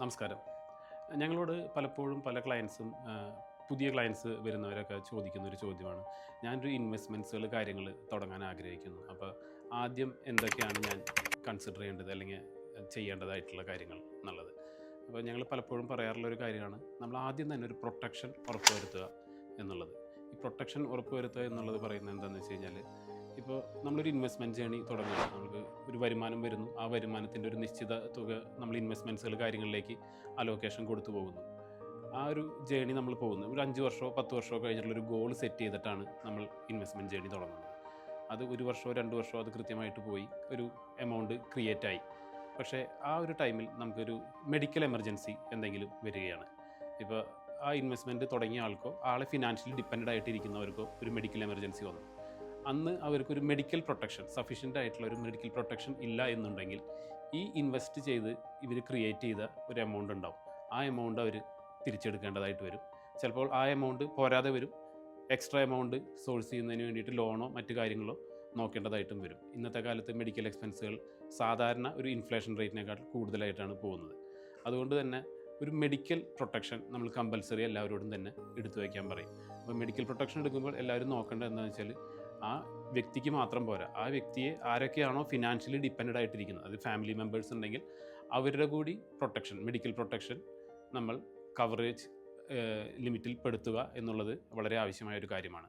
നമസ്കാരം. ഞങ്ങളോട് പലപ്പോഴും പല ക്ലയൻസും പുതിയ ക്ലയൻസ് വരുന്നവരൊക്കെ ചോദിക്കുന്ന ഒരു ചോദ്യമാണ്. ഞാനൊരു ഇൻവെസ്റ്റ്മെന്റ്സുകൾ കാര്യങ്ങൾ തുടങ്ങാൻ ആഗ്രഹിക്കുന്നു. അപ്പോൾ ആദ്യം എന്തൊക്കെയാണ് ഞാൻ കൺസിഡർ ചെയ്യേണ്ടത്? അല്ലെങ്കിൽ ചെയ്യേണ്ടതായിട്ടുള്ള കാര്യങ്ങൾ എന്നുള്ളത്. അപ്പോൾ ഞങ്ങൾ പലപ്പോഴും പറയാറുള്ള ഒരു കാര്യമാണ് നമ്മൾ ആദ്യം തന്നെ ഒരു പ്രൊട്ടക്ഷൻ ഉറപ്പുവരുത്തുക എന്നുള്ളത്. ഈ പ്രൊട്ടക്ഷൻ ഉറപ്പുവരുത്തുക എന്നുള്ളത് പറയുന്നത് എന്താണെന്ന് വെച്ച് കഴിഞ്ഞാൽ ഇപ്പോൾ നമ്മളൊരു ഇൻവെസ്റ്റ്മെന്റ് ജേണി തുടങ്ങുക നമുക്ക് ഒരു വരുമാനം വരുന്നു. ആ വരുമാനത്തിന്റെ ഒരു നിശ്ചിത തുക നമ്മൾ ഇൻവെസ്റ്റ്മെന്റ്സുകൾ കാര്യങ്ങളിലേക്ക് അലോക്കേഷൻ കൊടുത്തു പോകുന്നു. ആ ഒരു ജേണി നമ്മൾ പോകുന്നു. ഒരു അഞ്ച് വർഷമോ പത്ത് വർഷമോ കഴിഞ്ഞിട്ടുള്ള ഒരു ഗോൾ സെറ്റ് ചെയ്തിട്ടാണ് നമ്മൾ ഇൻവെസ്റ്റ്മെന്റ് ജേണി തുടങ്ങുന്നത്. അത് ഒരു വർഷമോ രണ്ട് വർഷമോ അത് കൃത്യമായിട്ട് പോയി ഒരു എമൗണ്ട് ക്രിയേറ്റ് ആയി. പക്ഷേ ആ ഒരു ടൈമിൽ നമുക്കൊരു മെഡിക്കൽ എമർജൻസി എന്തെങ്കിലും വരികയാണ്. ഇപ്പോൾ ആ ഇൻവെസ്റ്റ്മെന്റ് തുടങ്ങിയ ആൾക്കോ ആളെ ഫിനാൻഷ്യലി ഡിപ്പെൻഡ് ആയിട്ടിരിക്കുന്നവർക്കോ ഒരു മെഡിക്കൽ എമർജൻസി വന്നു. അന്ന് അവർക്കൊരു മെഡിക്കൽ പ്രൊട്ടക്ഷൻ സഫീഷ്യന്റ് ആയിട്ടുള്ള ഒരു മെഡിക്കൽ പ്രൊട്ടക്ഷൻ ഇല്ല എന്നുണ്ടെങ്കിൽ ഈ ഇൻവെസ്റ്റ് ചെയ്ത് ഇവർ ക്രിയേറ്റ് ചെയ്ത ഒരു എമൗണ്ട് ഉണ്ടാവും. ആ എമൗണ്ട് അവർ തിരിച്ചെടുക്കേണ്ടതായിട്ട് വരും. ചിലപ്പോൾ ആ എമൗണ്ട് പോരാതെ വരും. എക്സ്ട്രാ എമൗണ്ട് സോഴ്സ് ചെയ്യുന്നതിന് വേണ്ടിയിട്ട് ലോണോ മറ്റു കാര്യങ്ങളോ നോക്കേണ്ടതായിട്ടും വരും. ഇന്നത്തെ കാലത്ത് മെഡിക്കൽ എക്സ്പെൻസുകൾ സാധാരണ ഒരു ഇൻഫ്ലേഷൻ റേറ്റിനേക്കാൾ കൂടുതലായിട്ടാണ് പോകുന്നത്. അതുകൊണ്ട് തന്നെ ഒരു മെഡിക്കൽ പ്രൊട്ടക്ഷൻ നമ്മൾ കമ്പൽസറി എല്ലാവരോടും തന്നെ എടുത്തു വയ്ക്കാൻ പറയും. അപ്പോൾ മെഡിക്കൽ പ്രൊട്ടക്ഷൻ എടുക്കുമ്പോൾ എല്ലാവരും നോക്കേണ്ടത് എന്താണെന്ന് വെച്ചാൽ ആ വ്യക്തിക്ക് മാത്രം പോരാ. ആ വ്യക്തിയെ ആരൊക്കെയാണോ ഫിനാൻഷ്യലി ഡിപ്പെൻഡ് ആയിട്ടിരിക്കുന്നത്. അത് ഫാമിലി മെമ്പേഴ്സ് ഉണ്ടെങ്കിൽ അവരുടെ കൂടി പ്രൊട്ടക്ഷൻ മെഡിക്കൽ പ്രൊട്ടക്ഷൻ നമ്മൾ കവറേജ് ലിമിറ്റിൽ പെടുത്തുക എന്നുള്ളത് വളരെ ആവശ്യമായ ഒരു കാര്യമാണ്.